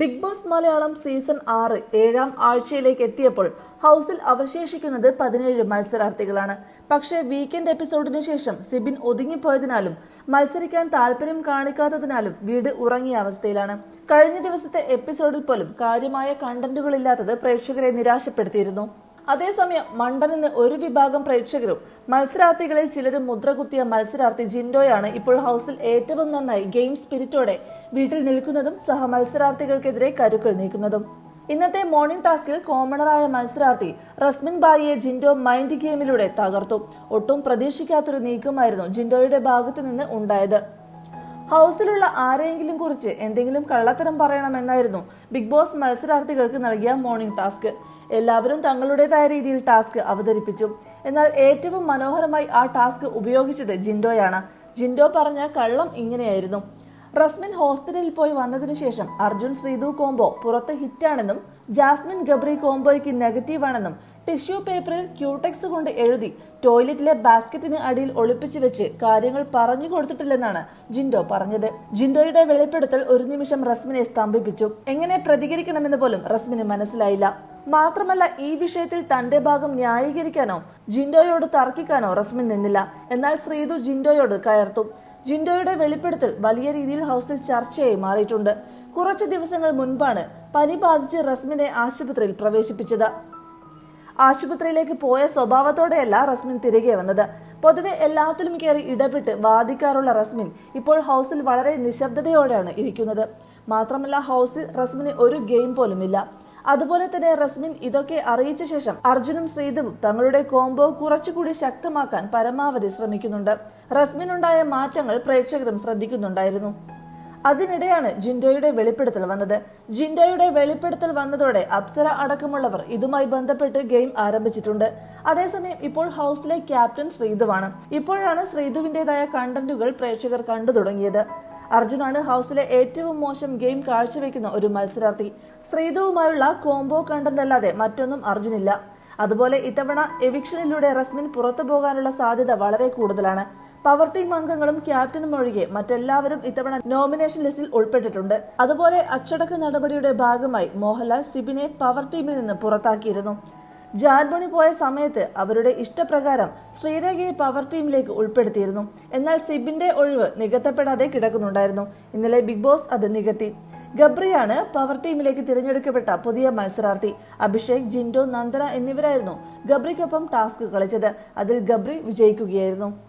Big boss Malayalam season ആറ് ഏഴാം ആഴ്ചയിലേക്ക് എത്തിയപ്പോൾ ഹൗസിൽ അവശേഷിക്കുന്നത് പതിനേഴ് മത്സരാർത്ഥികളാണ്. പക്ഷേ വീക്കെൻഡ് എപ്പിസോഡിന് ശേഷം സിബിൻ ഒതുങ്ങിപ്പോയതിനാലും മത്സരിക്കാൻ താല്പര്യം കാണിക്കാത്തതിനാലും വീട് ഉറങ്ങിയ അവസ്ഥയിലാണ്. കഴിഞ്ഞ ദിവസത്തെ എപ്പിസോഡിൽ പോലും കാര്യമായ കണ്ടന്റുകളില്ലാത്തത് പ്രേക്ഷകരെ നിരാശപ്പെടുത്തിയിരുന്നു. അതേസമയം മണ്ടനെന്ന് ഒരു വിഭാഗം പ്രേക്ഷകരും മത്സരാർത്ഥികളിൽ ചിലരും മുദ്രകുത്തിയ മത്സരാർത്ഥി ജിൻഡോയാണ് ഇപ്പോൾ ഹൗസിൽ ഏറ്റവും നന്നായി ഗെയിം സ്പിരിറ്റോടെ വീട്ടിൽ നിൽക്കുന്നതും സഹ മത്സരാർത്ഥികൾക്കെതിരെ കരുക്കൾ നീക്കുന്നതും. ഇന്നത്തെ മോർണിംഗ് ടാസ്കിൽ കോമണറായ മത്സരാർത്ഥി റസ്മിൻ ബായിയെ ജിൻഡോ മൈൻഡ് ഗെയിമിലൂടെ തകർത്തു. ഒട്ടും പ്രതീക്ഷിക്കാത്തൊരു നീക്കമായിരുന്നു ജിൻഡോയുടെ ഭാഗത്തു നിന്ന് ഉണ്ടായത്. ഹൗസിലുള്ള ആരെയെങ്കിലും കുറിച്ച് എന്തെങ്കിലും കള്ളത്തരം പറയണമെന്നായിരുന്നു ബിഗ് ബോസ് മത്സരാർത്ഥികൾക്ക് നൽകിയ മോർണിംഗ് ടാസ്ക് എല്ലാവരും തങ്ങളുടേതായ രീതിയിൽ ടാസ്ക് അവതരിപ്പിച്ചു. എന്നാൽ ഏറ്റവും മനോഹരമായി ആ ടാസ്ക് ഉപയോഗിച്ചത് ജിൻഡോയാണ്. ജിൻഡോ പറഞ്ഞ കള്ളം ഇങ്ങനെയായിരുന്നു. റസ്മിൻ ഹോസ്പിറ്റലിൽ പോയി വന്നതിനു ശേഷം അർജുൻ ശ്രീതു കോംബോ പുറത്ത് ഹിറ്റാണെന്നും ജാസ്മിൻ ഗബ്രി കോംബോയ്ക്ക് നെഗറ്റീവ് ആണെന്നും ടിഷ്യൂ പേപ്പറിൽ ക്യൂടെക്സ് കൊണ്ട് എഴുതി ടോയ്ലറ്റിലെ ബാസ്ക്കറ്റിന് അടിയിൽ ഒളിപ്പിച്ചു വെച്ച് കാര്യങ്ങൾ പറഞ്ഞു കൊടുത്തിട്ടില്ലെന്നാണ് ജിൻഡോ പറഞ്ഞത്. ജിൻഡോയുടെ വെളിപ്പെടുത്തൽ ഒരു നിമിഷം റസ്മിനെ സ്തംഭിപ്പിച്ചു. എങ്ങനെ പ്രതികരിക്കണമെന്ന് പോലും റസ്മിന് മനസ്സിലായില്ല. മാത്രമല്ല ഈ വിഷയത്തിൽ തന്റെ ഭാഗം ന്യായീകരിക്കാനോ ജിൻഡോയോട് തർക്കിക്കാനോ റസ്മിൻ നിന്നില്ല. എന്നാൽ ശ്രീതു ജിൻഡോയോട് കയർത്തു. ജിൻഡോയുടെ വെളിപ്പെടുത്തൽ വലിയ രീതിയിൽ ഹൗസിൽ ചർച്ചയായി മാറിയിട്ടുണ്ട്. കുറച്ച് ദിവസങ്ങൾ മുൻപാണ് പനി ബാധിച്ച് റസ്മിനെ ആശുപത്രിയിൽ പ്രവേശിപ്പിച്ചത്. ആശുപത്രിയിലേക്ക് പോയ സ്വഭാവത്തോടെയല്ല റസ്മിൻ തിരികെ വന്നത്. പൊതുവെ എല്ലാത്തിലും കയറി ഇടപെട്ട് വാദിക്കാറുള്ള റസ്മിൻ ഇപ്പോൾ ഹൗസിൽ വളരെ നിശബ്ദതയോടെയാണ് ഇരിക്കുന്നത്. മാത്രമല്ല ഹൗസിൽ റസ്മിന് ഒരു ഗെയിം പോലുമില്ല. അതുപോലെ തന്നെ റസ്മിൻ ഇതൊക്കെ അറിയിച്ച ശേഷം അർജുനും ശ്രീതവും തങ്ങളുടെ കോംബോ കുറച്ചുകൂടി ശക്തമാക്കാൻ പരമാവധി ശ്രമിക്കുന്നുണ്ട്. റസ്മിനുണ്ടായ മാറ്റങ്ങൾ പ്രേക്ഷകരും ശ്രദ്ധിക്കുന്നുണ്ടായിരുന്നു. അതിനിടെയാണ് ജിൻഡോയുടെ വെളിപ്പെടുത്തൽ വന്നത്. ജിൻഡോയുടെ വെളിപ്പെടുത്തൽ വന്നതോടെ അപ്സര അടക്കമുള്ളവർ ഇതുമായി ബന്ധപ്പെട്ട് ഗെയിം ആരംഭിച്ചിട്ടുണ്ട്. അതേസമയം ഇപ്പോൾ ഹൗസിലെ ക്യാപ്റ്റൻ ശ്രീധുവാണ്. ഇപ്പോഴാണ് ശ്രീധുവിന്റേതായ കണ്ടന്റുകൾ പ്രേക്ഷകർ കണ്ടു തുടങ്ങിയത്. അർജുനാണ് ഹൗസിലെ ഏറ്റവും മോശം ഗെയിം കാഴ്ചവെക്കുന്ന ഒരു മത്സരാർത്ഥി. ശ്രീധുവുമായുള്ള കോംബോ കണ്ടന്റല്ലാതെ മറ്റൊന്നും അർജുനില്ല. അതുപോലെ ഇത്തവണ എവിക്ഷനിലൂടെ റസ്മിൻ പുറത്തു പോകാനുള്ള സാധ്യത വളരെ കൂടുതലാണ്. പവർ ടീം അംഗങ്ങളും ക്യാപ്റ്റനും ഒഴികെ മറ്റെല്ലാവരും ഇത്തവണ നോമിനേഷൻ ലിസ്റ്റിൽ ഉൾപ്പെട്ടിട്ടുണ്ട്. അതുപോലെ അച്ചടക്ക നടപടിയുടെ ഭാഗമായി മോഹൻലാൽ സിബിനെ പവർ ടീമിൽ നിന്ന് പുറത്താക്കിയിരുന്നു. ജാർബണി പോയ സമയത്ത് അവരുടെ ഇഷ്ടപ്രകാരം ശ്രീരേഖയെ പവർ ടീമിലേക്ക് ഉൾപ്പെടുത്തിയിരുന്നു. എന്നാൽ സിബിന്റെ ഒഴിവ് നികത്തപ്പെടാതെ കിടക്കുന്നുണ്ടായിരുന്നു. ഇന്നലെ ബിഗ് ബോസ് അത് നികത്തി. ഗബ്രിയാണ് പവർ ടീമിലേക്ക് തിരഞ്ഞെടുക്കപ്പെട്ട പുതിയ മത്സരാർത്ഥി. അഭിഷേക് ജിൻഡോ നന്ദന എന്നിവരായിരുന്നു ഗബ്രിക്കൊപ്പം ടാസ്ക് കളിച്ചത്. അതിൽ ഗബ്രി വിജയിക്കുകയായിരുന്നു.